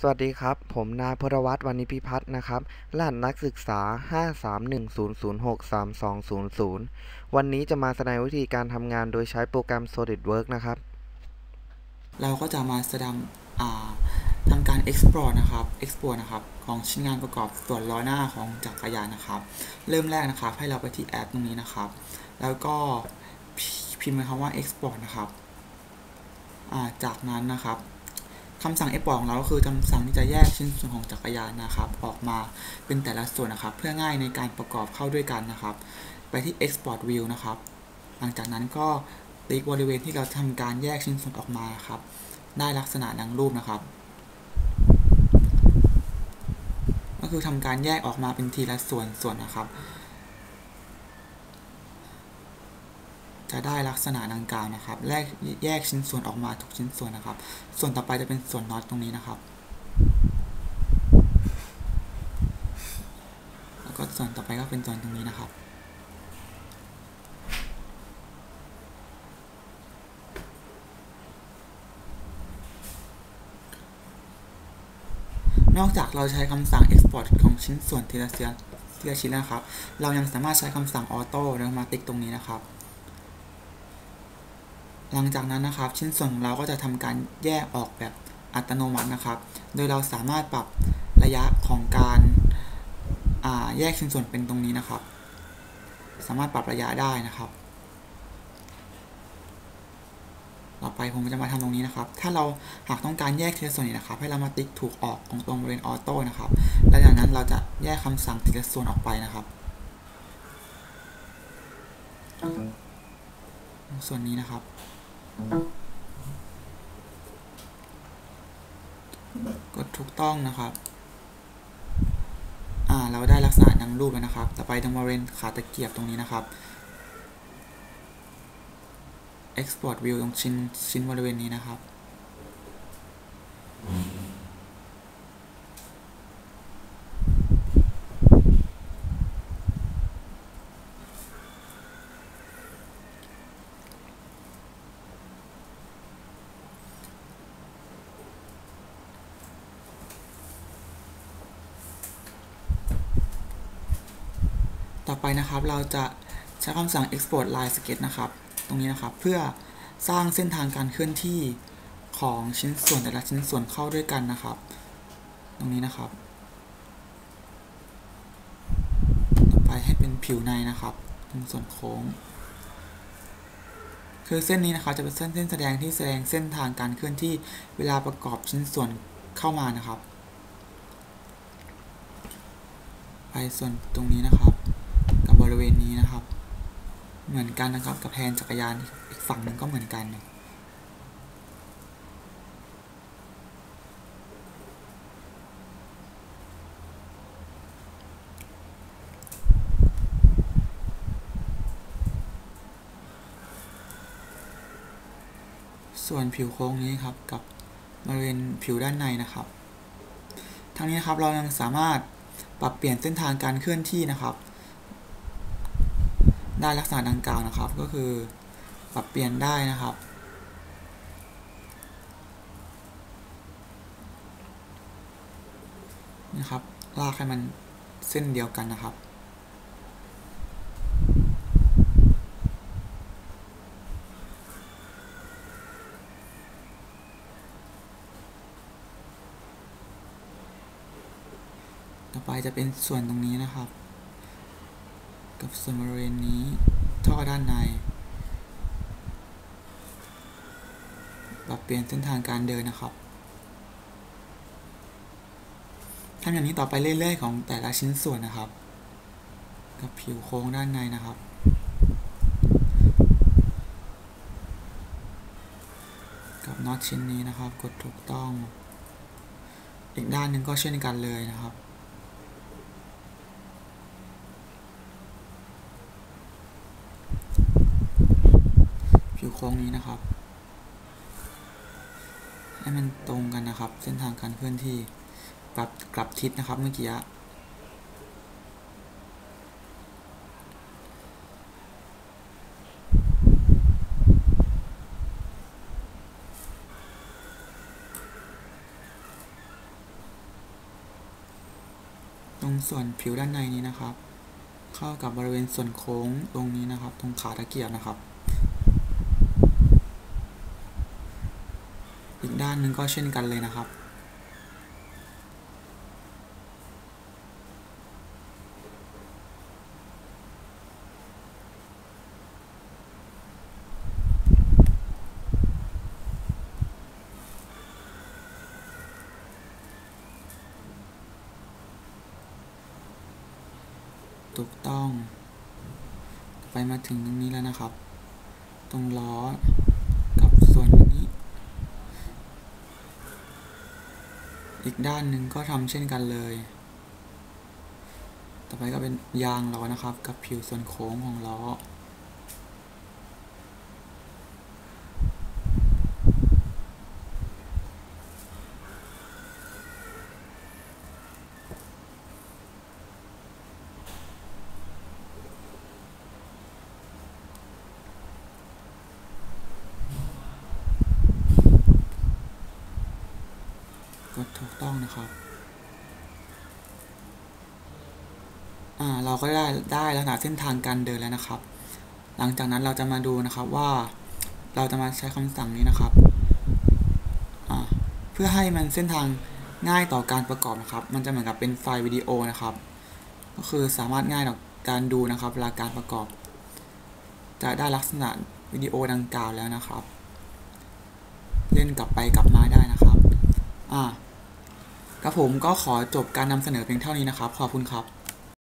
สวัสดีครับ ผมนายพลวัตวรรณิพิพัฒน์นะครับรหัสนักศึกษา 531006320วันนี้จะมาแสดงวิธีการทำงานโดยใช้โปรแกรม SolidWorks นะครับ เราก็จะมาแสดงอ่าทำการ export นะครับ export นะครับ ของชิ้นงานประกอบส่วนล้อหน้าของจักรยานนะครับ เริ่มแรกนะครับ ให้เราไปที่แอปตรงนี้นะครับ แล้วก็พิมพ์คำว่า export นะครับ จากนั้นนะครับ คำสั่ง export ของเราก็คือคำสั่งที่จะแยกชิ้นส่วนของจักรยานนะครับ ออกมาเป็นแต่ละส่วนนะครับ เพื่อง่ายในการประกอบเข้าด้วยกันนะครับ ไปที่ export view นะครับ หลังจากนั้นก็ติ๊กบริเวณที่เราทำการแยกชิ้นส่วนออกมาครับ ได้ลักษณะดังรูปนะครับ ก็คือทำการแยกออกมาเป็นทีละส่วนส่วนนะครับ จะได้ลักษณะดังกล่าวนะครับแยกแยกชิ้นส่วนออกมาทุกชิ้นส่วนนะครับ ส่วนต่อไปจะเป็นส่วนน็อตตรงนี้นะครับ แล้วก็ส่วนต่อไปก็เป็นส่วนตรงนี้นะครับนอกจากเราใช้คำสั่ง export ของชิ้นส่วนทีละเสียทีละชิ้นนะครับ เรายังสามารถใช้คำสั่ง auto แล้วมาติกตรงนี้นะครับ หลังจากนั้นนะครับ ชิ้นส่วนของเราก็จะทำการแยกออกแบบอัตโนมัตินะครับ โดยเราสามารถปรับระยะของการแยกชิ้นส่วนเป็นตรงนี้นะครับ สามารถปรับระยะได้นะครับ ต่อไปผมจะมาทำตรงนี้นะครับ ถ้าเราหากต้องการแยกทีละส่วนนี้นะครับ ให้เรามาติ๊กถูกออกของตรงบริเวณออโต้นะครับ แล้วจากนั้นเราจะแยกคำสั่งทีละส่วนออกไปนะครับ ส่วนนี้นะครับ กดถูกต้องนะครับ อ่า เราได้ลักษณะดังรูปแล้วนะครับ ต่อไปตรงบริเวณขาตะเกียบตรงนี้นะครับ export view ตรงชิ้นชิ้นบริเวณนี้นะครับ ต่อไปนะครับเราจะใช้คำสั่ง export line sketch นะครับ ตรงนี้นะครับเพื่อสร้างเส้นทางการเคลื่อนที่ของชิ้นส่วนแต่ละชิ้นส่วนเข้าด้วยกันนะครับ ตรงนี้นะครับ ต่อไปให้เป็นผิวในนะครับตรงส่วนโค้ง คือเส้นนี้นะครับจะเป็นเส้นเส้นแสดงที่แสดงเส้นทางการเคลื่อนที่เวลาประกอบชิ้นส่วนเข้ามานะครับ ไปส่วนตรงนี้นะครับ บริเวณนี้นะครับ เหมือนกันนะครับกับแผนจักรยานอีกฝั่งหนึ่งก็เหมือนกันส่วนผิวโค้งนี้ครับกับบริเวณผิวด้านในนะครับ ทั้งนี้นะครับเรายังสามารถปรับเปลี่ยนเส้นทางการเคลื่อนที่นะครับ ได้ลักษณะดังกล่าวนะครับ ก็คือปรับเปลี่ยนได้นะครับ นะครับ ลากให้มันเส้นเดียวกันนะครับต่อไปจะเป็นส่วนตรงนี้นะครับ กับส่วนบริเวณนี้ท่อด้านใน ปรับเปลี่ยนเส้นทางการเดินนะครับทำอย่างนี้ต่อไปเรื่อยๆ ของแต่ละชิ้นส่วนนะครับ กับผิวโค้งด้านในนะครับกับน็อตชิ้นนี้นะครับ กดถูกต้อง อีกด้านหนึ่งก็เช่นกันเลยนะครับ ผิวโค้งนี้นะครับ ให้มันตรงกันนะครับ เส้นทางการเคลื่อนที่ปรับกลับทิศนะครับเมื่อกี้ตรงส่วนผิวด้านในนี้นะครับ เข้ากับบริเวณส่วนโค้งตรงนี้นะครับ ตรงขาตะเกียบนะครับ อีกด้านหนึ่งก็เช่นกันเลยนะครับ ถูกต้อง ไปมาถึงตรงนี้แล้วนะครับ ตรงล้อ กับส่วนนี้ อีกด้านหนึ่งก็ทำเช่นกันเลย ต่อไปก็เป็นยางล้อนะครับ กับผิวส่วนโค้งของล้อ กดถูกต้องนะครับอ่าเราก็ได้ได้ลักษณะเส้นทางการเดินแล้วนะครับ หลังจากนั้นเราจะมาดูนะครับว่าเราจะมาใช้คำสั่งนี้นะครับอ่าเพื่อให้มันเส้นทางง่ายต่อการประกอบนะครับ มันจะเหมือนกับเป็นไฟล์วิดีโอนะครับ ก็คือสามารถง่ายต่อการดูนะครับเวลาการประกอบ จะได้ลักษณะวิดีโอดังกล่าวแล้วนะครับ เล่นกลับไปกลับมาได้นะครับอ่า ครับผมก็ขอจบการนำเสนอเพียงเท่านี้นะครับ ขอบคุณครับ